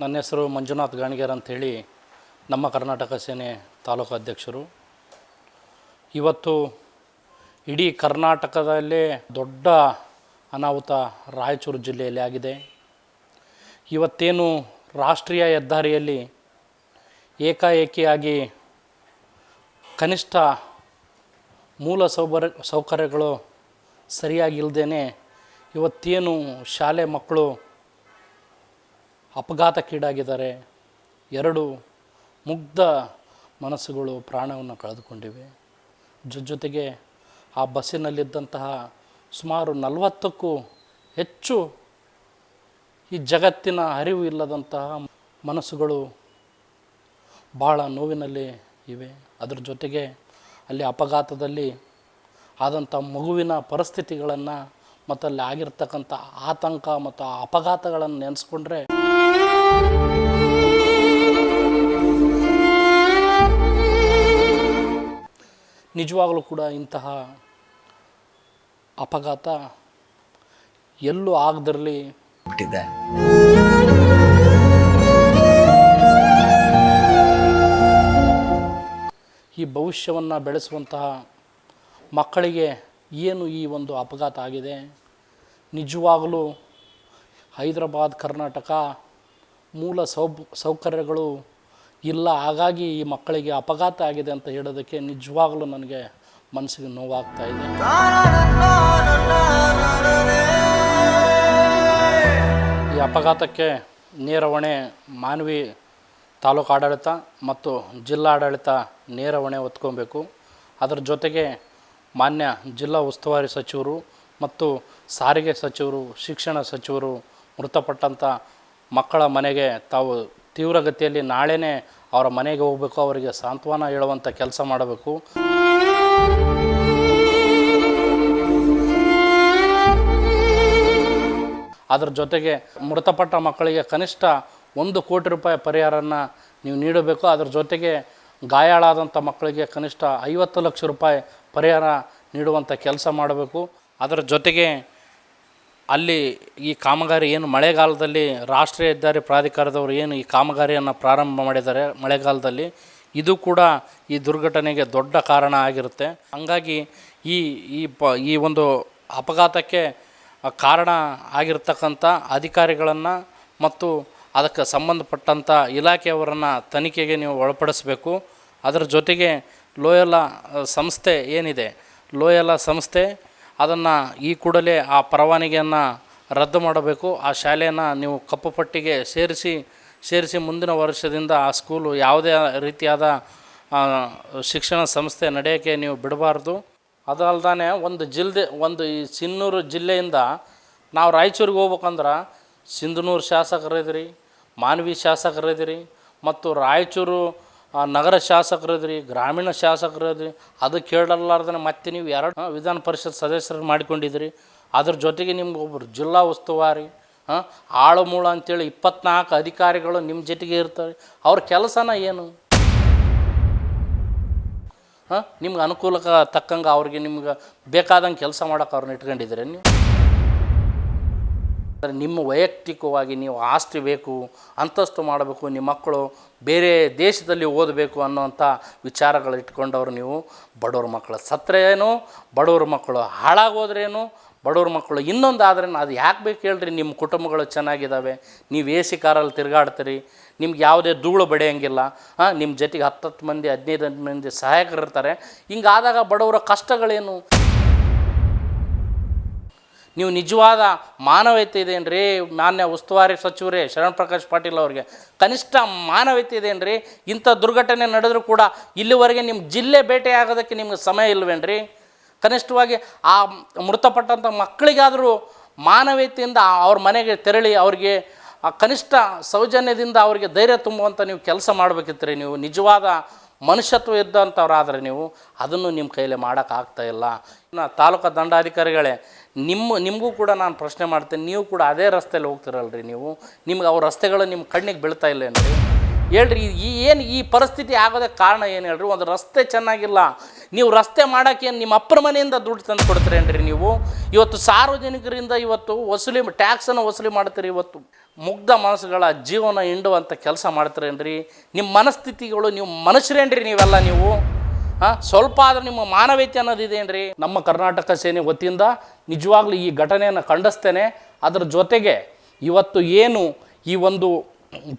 ನನ್ನ ಹೆಸರು ಮಂಜುನಾಥ್ ಗಾಣಿಗೇರ್ ಅಂಥೇಳಿ ನಮ್ಮ ಕರ್ನಾಟಕ ಸೇನೆ ತಾಲೂಕು ಅಧ್ಯಕ್ಷರು. ಇವತ್ತು ಇಡೀ ಕರ್ನಾಟಕದಲ್ಲೇ ದೊಡ್ಡ ಅನಾಹುತ ರಾಯಚೂರು ಜಿಲ್ಲೆಯಲ್ಲಿ ಆಗಿದೆ. ಇವತ್ತೇನು ರಾಷ್ಟ್ರೀಯ ಹೆದ್ದಾರಿಯಲ್ಲಿ ಏಕಾಏಕಿಯಾಗಿ ಕನಿಷ್ಠ ಮೂಲ ಸೌಕರ್ಯ ಸೌಕರ್ಯಗಳು ಸರಿಯಾಗಿಲ್ಲದೇ ಇವತ್ತೇನು ಶಾಲೆ ಮಕ್ಕಳು ಅಪಘಾತಕ್ಕೀಡಾಗಿದ್ದಾರೆ. ಎರಡು ಮುಗ್ಧ ಮನಸ್ಸುಗಳು ಪ್ರಾಣವನ್ನು ಕಳೆದುಕೊಂಡಿವೆ. ಜೊತೆಗೆ ಆ ಬಸ್ಸಿನಲ್ಲಿದ್ದಂತಹ ಸುಮಾರು ನಲವತ್ತಕ್ಕೂ ಹೆಚ್ಚು ಈ ಜಗತ್ತಿನ ಅರಿವು ಇಲ್ಲದಂತಹ ಮನಸ್ಸುಗಳು ಭಾಳ ನೋವಿನಲ್ಲಿ ಇವೆ. ಅದರ ಜೊತೆಗೆ ಅಲ್ಲಿ ಅಪಘಾತದಲ್ಲಿ ಆದಂಥ ಮಗುವಿನ ಪರಿಸ್ಥಿತಿಗಳನ್ನು ಮತ್ತು ಅಲ್ಲಿ ಆಗಿರ್ತಕ್ಕಂಥ ಆತಂಕ ಮತ್ತು ಅಪಘಾತಗಳನ್ನು ನೆನೆಸ್ಕೊಂಡ್ರೆ ನಿಜವಾಗಲೂ ಕೂಡ ಇಂತಹ ಅಪಘಾತ ಎಲ್ಲೂ ಆಗದಿರಲಿ. ಬಿಟ್ಟಿದೆ. ಈ ಭವಿಷ್ಯವನ್ನು ಬೆಳೆಸುವಂತಹ ಮಕ್ಕಳಿಗೆ ಏನು ಈ ಒಂದು ಅಪಘಾತ ಆಗಿದೆ? ನಿಜವಾಗಲೂ ಹೈದರಾಬಾದ್ ಕರ್ನಾಟಕ ಮೂಲ ಸೌಬ್, ಸೌಕರ್ಯಗಳು ಇಲ್ಲ. ಹಾಗಾಗಿ ಈ ಮಕ್ಕಳಿಗೆ ಅಪಘಾತ ಆಗಿದೆ ಅಂತ ಹೇಳೋದಕ್ಕೆ ನಿಜವಾಗಲೂ ನನಗೆ ಮನಸ್ಸಿಗೆ ನೋವಾಗ್ತಾ ಇದೆ. ಈ ಅಪಘಾತಕ್ಕೆ ನೇರ ಹೊಣೆ ಮಾನವಿ ತಾಲೂಕು ಆಡಳಿತ ಮತ್ತು ಜಿಲ್ಲಾಡಳಿತ ನೇರ ಹೊಣೆ ಹೊತ್ಕೊಬೇಕು. ಅದರ ಜೊತೆಗೆ ಮಾನ್ಯ ಜಿಲ್ಲಾ ಉಸ್ತುವಾರಿ ಸಚಿವರು ಮತ್ತು ಸಾರಿಗೆ ಸಚಿವರು, ಶಿಕ್ಷಣ ಸಚಿವರು ಮೃತಪಟ್ಟಂಥ ಮಕ್ಕಳ ಮನೆಗೆ ತಾವು ತೀವ್ರಗತಿಯಲ್ಲಿ ನಾಳೆನೇ ಅವರ ಮನೆಗೆ ಹೋಗಬೇಕು, ಅವರಿಗೆ ಸಾಂತ್ವನ ಹೇಳುವಂಥ ಕೆಲಸ ಮಾಡಬೇಕು. ಅದರ ಜೊತೆಗೆ ಮೃತಪಟ್ಟ ಮಕ್ಕಳಿಗೆ ಕನಿಷ್ಠ ಒಂದು ಕೋಟಿ ರೂಪಾಯಿ ಪರಿಹಾರನ ನೀವು ನೀಡಬೇಕು. ಅದರ ಜೊತೆಗೆ ಗಾಯಾಳಾದಂಥ ಮಕ್ಕಳಿಗೆ ಕನಿಷ್ಠ ಐವತ್ತು ಲಕ್ಷ ರೂಪಾಯಿ ಪರಿಹಾರ ನೀಡುವಂಥ ಕೆಲಸ ಮಾಡಬೇಕು. ಅದರ ಜೊತೆಗೆ ಅಲ್ಲಿ ಈ ಕಾಮಗಾರಿ ಏನು ಮಳೆಗಾಲದಲ್ಲಿ ರಾಷ್ಟ್ರೀಯ ಹೆದ್ದಾರಿ ಪ್ರಾಧಿಕಾರದವರು ಏನು ಈ ಕಾಮಗಾರಿಯನ್ನು ಪ್ರಾರಂಭ ಮಾಡಿದ್ದಾರೆ ಮಳೆಗಾಲದಲ್ಲಿ, ಇದು ಕೂಡ ಈ ದುರ್ಘಟನೆಗೆ ದೊಡ್ಡ ಕಾರಣ ಆಗಿರುತ್ತೆ. ಹಂಗಾಗಿ ಈ ಈ ಪ, ಈ ಒಂದು ಅಪಘಾತಕ್ಕೆ ಕಾರಣ ಆಗಿರ್ತಕ್ಕಂಥ ಅಧಿಕಾರಿಗಳನ್ನು ಮತ್ತು ಅದಕ್ಕೆ ಸಂಬಂಧಪಟ್ಟಂಥ ಇಲಾಖೆಯವರನ್ನು ತನಿಖೆಗೆ ನೀವು ಒಳಪಡಿಸಬೇಕು. ಅದರ ಜೊತೆಗೆ ಲೋಯಲ ಸಂಸ್ಥೆ ಏನಿದೆ, ಲೋಯಲ ಸಂಸ್ಥೆ ಅದನ್ನು ಈ ಕೂಡಲೇ ಆ ಪರವಾನಗಿಯನ್ನು ರದ್ದು ಮಾಡಬೇಕು. ಆ ಶಾಲೆಯನ್ನು ನೀವು ಕಪ್ಪು ಪಟ್ಟಿಗೆ ಸೇರಿಸಿ ಸೇರಿಸಿ ಮುಂದಿನ ವರ್ಷದಿಂದ ಆ ಸ್ಕೂಲು ಯಾವುದೇ ರೀತಿಯಾದ ಶಿಕ್ಷಣ ಸಂಸ್ಥೆ ನಡೆಯೋಕ್ಕೆ ನೀವು ಬಿಡಬಾರ್ದು. ಅದಲ್ದಾನೆ ಒಂದು ಜಿಲ್ಲೆ ಒಂದು ಈ ಸಿನ್ನೂರು ಜಿಲ್ಲೆಯಿಂದ ನಾವು ರಾಯಚೂರಿಗೆ ಹೋಗ್ಬೇಕಂದ್ರೆ ಸಿಂಧನೂರು ಶಾಸಕರಿದ್ರಿ ಮಾನ್ವಿ ಶಾಸಕರಿದ್ರಿ ಮತ್ತು ರಾಯಚೂರು ಆ, ನಗರ ಶಾಸಕರಿದ್ರಿ ಗ್ರಾಮೀಣ ಶಾಸಕರಿದ್ರಿ ಅದು ಕೇಳಲಾರ್ದನೆ ಮತ್ತೆ ನೀವು ಎರಡು ವಿಧಾನ ಪರಿಷತ್ ಸದಸ್ಯರು ಮಾಡಿಕೊಂಡಿದ್ರಿ. ಅದ್ರ ಜೊತೆಗೆ ನಿಮ್ಗೆ ಒಬ್ಬರು ಜಿಲ್ಲಾ ಉಸ್ತುವಾರಿ ಹಾಂ ಆಳು ಮೂಳು ಅಂತೇಳಿ ಇಪ್ಪತ್ನಾಲ್ಕು ಅಧಿಕಾರಿಗಳು ನಿಮ್ಮ ಜೊತೆಗೆ ಇರ್ತಾರೆ. ಅವ್ರ ಕೆಲಸನ ಏನು? ಹಾಂ ನಿಮ್ಗೆ ಅನುಕೂಲಕ್ಕೆ ತಕ್ಕಂಗೆ ಅವ್ರಿಗೆ ನಿಮ್ಗೆ ಬೇಕಾದಂಗೆ ಕೆಲಸ ಮಾಡೋಕೆ ಅವ್ರನ್ನ ಇಟ್ಕೊಂಡಿದ್ದೀರಿ ನೀವು? ಆದರೆ ನಿಮ್ಮ ವೈಯಕ್ತಿಕವಾಗಿ ನೀವು ಆಸ್ತಿ ಬೇಕು, ಅಂತಸ್ತು ಮಾಡಬೇಕು, ನಿಮ್ಮ ಮಕ್ಕಳು ಬೇರೆ ದೇಶದಲ್ಲಿ ಓದಬೇಕು ಅನ್ನೋಂಥ ವಿಚಾರಗಳು ಇಟ್ಕೊಂಡವ್ರು ನೀವು ಬಡವ್ರ ಮಕ್ಕಳು. ಸತ್ರೇನು ಬಡವ್ರ ಮಕ್ಕಳು. ಹಾಳಾಗೋದ್ರೇನು ಬಡವ್ರ ಮಕ್ಕಳು. ಇನ್ನೊಂದು ಆದರೆ ಅದು ಯಾಕೆ ಬೇಕು ಹೇಳ್ರಿ? ನಿಮ್ಮ ಕುಟುಂಬಗಳು ಚೆನ್ನಾಗಿದ್ದಾವೆ ನೀವು ಎ ಸಿ ಕಾರಲ್ಲಿ ತಿರುಗಾಡ್ತೀರಿ. ನಿಮ್ಗೆ ಯಾವುದೇ ಧೂಳು ಬಡಿಯೋಂಗಿಲ್ಲ. ಹಾಂ, ನಿಮ್ಮ ಜೊತೆಗೆ ಹತ್ತತ್ತು ಮಂದಿ, ಹದಿನೈದು ಮಂದಿ ಸಹಾಯಕರು ಇರ್ತಾರೆ ಹಿಂಗಾದಾಗ ಬಡವರ ಕಷ್ಟಗಳೇನು? ನೀವು ನಿಜವಾದ ಮಾನವೀಯತೆ ಇದೇನ್ರಿ ಮಾನ್ಯ ಉಸ್ತುವಾರಿ ಸಚಿವರೇ, ಶರಣ್ ಪ್ರಕಾಶ್ ಪಾಟೀಲ್ ಅವ್ರಿಗೆ. ಕನಿಷ್ಠ ಮಾನವೀಯತೆ ರೀ ಇಂಥ ದುರ್ಘಟನೆ ನಡೆದರೂ ಕೂಡ ಇಲ್ಲಿವರೆಗೆ ನಿಮ್ಮ ಜಿಲ್ಲೆ ಭೇಟಿಯಾಗೋದಕ್ಕೆ ನಿಮ್ಗೆ ಸಮಯ ಇಲ್ವೇನ್ರಿ? ಕನಿಷ್ಠವಾಗಿ ಆ ಮೃತಪಟ್ಟಂಥ ಮಕ್ಕಳಿಗಾದರೂ ಮಾನವೀಯತೆಯಿಂದ ಅವ್ರ ಮನೆಗೆ ತೆರಳಿ ಅವ್ರಿಗೆ ಆ ಕನಿಷ್ಠ ಸೌಜನ್ಯದಿಂದ ಅವರಿಗೆ ಧೈರ್ಯ ತುಂಬುವಂಥ ನೀವು ಕೆಲಸ ಮಾಡಬೇಕಿತ್ತು ರೀ ನೀವು. ನಿಜವಾದ ಮನುಷ್ಯತ್ವ ಇದ್ದಂಥವ್ರಾದರೆ ನೀವು ಅದನ್ನು ನಿಮ್ಮ ಕೈಯಲ್ಲಿ ಮಾಡೋಕ್ಕಾಗ್ತಾ ಇಲ್ಲ. ನಾ ತಾಲೂಕು ದಂಡಾಧಿಕಾರಿಗಳೇ, ನಿಮ್ಮ, ನಿಮಗೂ ಕೂಡ ನಾನು ಪ್ರಶ್ನೆ ಮಾಡ್ತೀನಿ, ನೀವು ಕೂಡ ಅದೇ ರಸ್ತೆಯಲ್ಲಿ ಹೋಗ್ತಿರಲ್ರಿ ನೀವು. ನಿಮ್ಗೆ ಅವ್ರ ರಸ್ತೆಗಳು ನಿಮ್ಮ ಕಣ್ಣಿಗೆ ಬೀಳ್ತಾ ಇಲ್ಲೇನ್ರಿ ಹೇಳ್ರಿ, ಈ ಏನು ಈ ಪರಿಸ್ಥಿತಿ ಆಗೋದಕ್ಕೆ ಕಾರಣ ಏನು ಹೇಳ್ರಿ? ಒಂದು ರಸ್ತೆ ಚೆನ್ನಾಗಿಲ್ಲ. ನೀವು ರಸ್ತೆ ಮಾಡೋಕ್ಕೆ ನಿಮ್ಮ ಅಪ್ಪರ ಮನೆಯಿಂದ ದುಡ್ಡು ತಂದು ಕೊಡ್ತೀರೇನ್ರಿ ನೀವು? ಇವತ್ತು ಸಾರ್ವಜನಿಕರಿಂದ ಇವತ್ತು ವಸೂಲಿ ಟ್ಯಾಕ್ಸನ್ನು ವಸೂಲಿ ಮಾಡ್ತೀರಿ ಇವತ್ತು. ಮುಗ್ಧ ಮನಸ್ಸುಗಳ ಜೀವನ ಹಿಂಡುವಂಥ ಕೆಲಸ ಮಾಡ್ತೀರೇನ್ರಿ? ನಿಮ್ಮ ಮನಸ್ಥಿತಿಗಳು ನೀವು ಮನುಷ್ಯರೇನ್ರಿ ನೀವೆಲ್ಲ ನೀವು? ಹಾಂ, ಸ್ವಲ್ಪ ಆದರೂ ನಿಮ್ಮ ಮಾನವೀಯತೆ ಅನ್ನೋದಿದೇನ್ರಿ ನಮ್ಮ ಕರ್ನಾಟಕ ಸೇನೆ ವತಿಯಿಂದ ನಿಜವಾಗ್ಲೂ ಈ ಘಟನೆಯನ್ನು ಖಂಡಿಸ್ತೇನೆ. ಅದರ ಜೊತೆಗೆ ಇವತ್ತು ಏನು ಈ ಒಂದು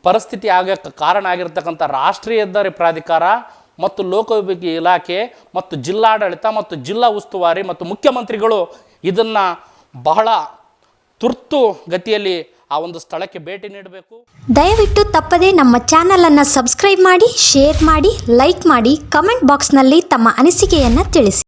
ಪರಿಸ್ಥಿತಿ ಆಗಕ್ಕೆ ಕಾರಣ ಆಗಿರ್ತಕ್ಕಂಥ ರಾಷ್ಟ್ರೀಯ ಹೆದ್ದಾರಿ ಪ್ರಾಧಿಕಾರ ಮತ್ತು ಲೋಕೋಪಯೋಗಿ ಇಲಾಖೆ ಮತ್ತು ಜಿಲ್ಲಾಡಳಿತ ಮತ್ತು ಜಿಲ್ಲಾ ಉಸ್ತುವಾರಿ ಮತ್ತು ಮುಖ್ಯಮಂತ್ರಿಗಳು ಇದನ್ನು ಬಹಳ ತುರ್ತು ಗತಿಯಲ್ಲಿ ಆ ಒಂದು ಸ್ಥಳಕ್ಕೆ ಭೇಟಿ ನೀಡಬೇಕು. ದಯವಿಟ್ಟು ತಪ್ಪದೇ ನಮ್ಮ ಚಾನಲನ್ನು ಸಬ್ಸ್ಕ್ರೈಬ್ ಮಾಡಿ, ಶೇರ್ ಮಾಡಿ, ಲೈಕ್ ಮಾಡಿ, ಕಮೆಂಟ್ ಬಾಕ್ಸ್ನಲ್ಲಿ ತಮ್ಮ ಅನಿಸಿಕೆಯನ್ನು ತಿಳಿಸಿ.